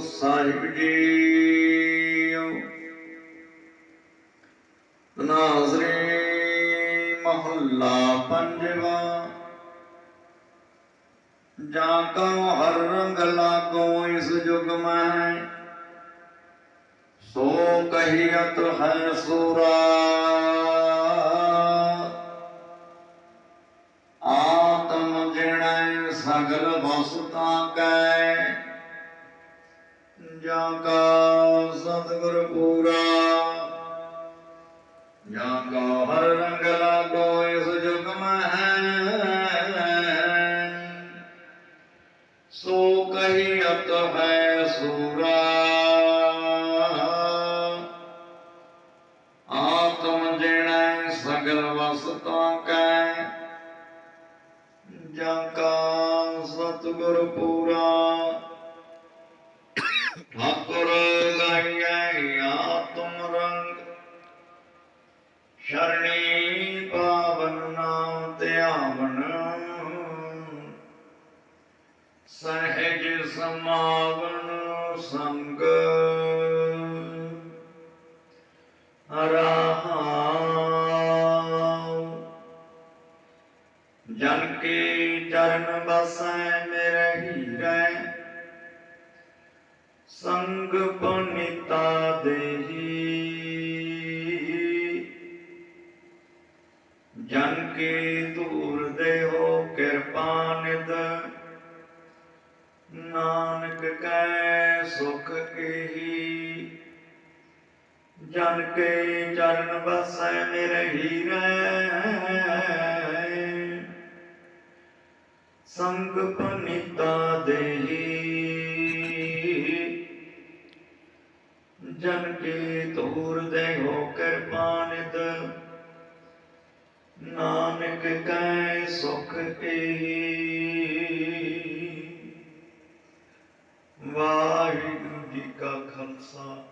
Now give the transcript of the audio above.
ਸਾਹਿਬ ਜੀ ਨਾਜ਼ਰੇ ਮਹੱਲਾ ਪੰਜਵਾ। ਜਾਂ ਕਉ ਹਰ ਰੰਗ ਲਾਗੋ ਇਸ ਜੁਗ ਮੈਂ ਸੋ ਕਹੀਅਤ ਹੈ ਸੂਰਾ। ਆਤਮ ਜਿਣੈ ਸਗਲ ਵਸਤਾ ਕੈ। ਜਾਂ ਕਾ ਸਤਿਗੁਰ ਪੂਰਾ। ਜਾਂ ਕਾ ਹਰ ਰੰਗ ਲਾਗੋ ਇਸ ਜੁਗ ਮਹਿ। ਸੋ ਕਹੀਅਤ ਹੈ ਸੂਰਾ। ਆਤਮ ਜਿਣੈ ਸਗਲ ਵਸਤਾ ਕੈ। ਜਾਂ ਕਾ ਸਤਿਗੁਰ ਪੂਰਾ। ਠਾਕੁਰ ਗਾਈਐ ਆਤਮ ਰੰਗ ਸ਼ਰਣੀ ਪਾਵਨ ਨਾਮ ਧਿਆਵਨ ਸਹਿਜ ਸਮਾਵਨ ਸੰਗ ਰਹਾਉ ਜਨ ਕੇ ਚਰਨ ਬਸੈ ਮੇਰੇ ਹੀਰੇ ਸੰਗ ਪਨਿਤਾ ਦੇਹੀ। ਜਨ ਕੇ ਦੂਰ ਦੇਹੋ ਕਿਰਪਾ ਨਿਦ ਨਾਨਕ ਕੈ ਸੁਖ ਕੇਹੀ। ਜਨ ਕੇ ਚਰਨ ਬਸੈ ਮੇਰੇ ਹੀਰੇ ਸੰਗ ਪਨਿਤਾ ਦੇਹੀ। ਜਨ ਕੇ ਦੂਰ ਦੇਹੋ ਕਿਰਪਾਨਿਤ ਨਾਨਕ ਕੈ ਸੁਖ ਏਹੀ। ਵਾਹਿਗੁਰੂ ਜੀ ਕਾ ਖਾਲਸਾ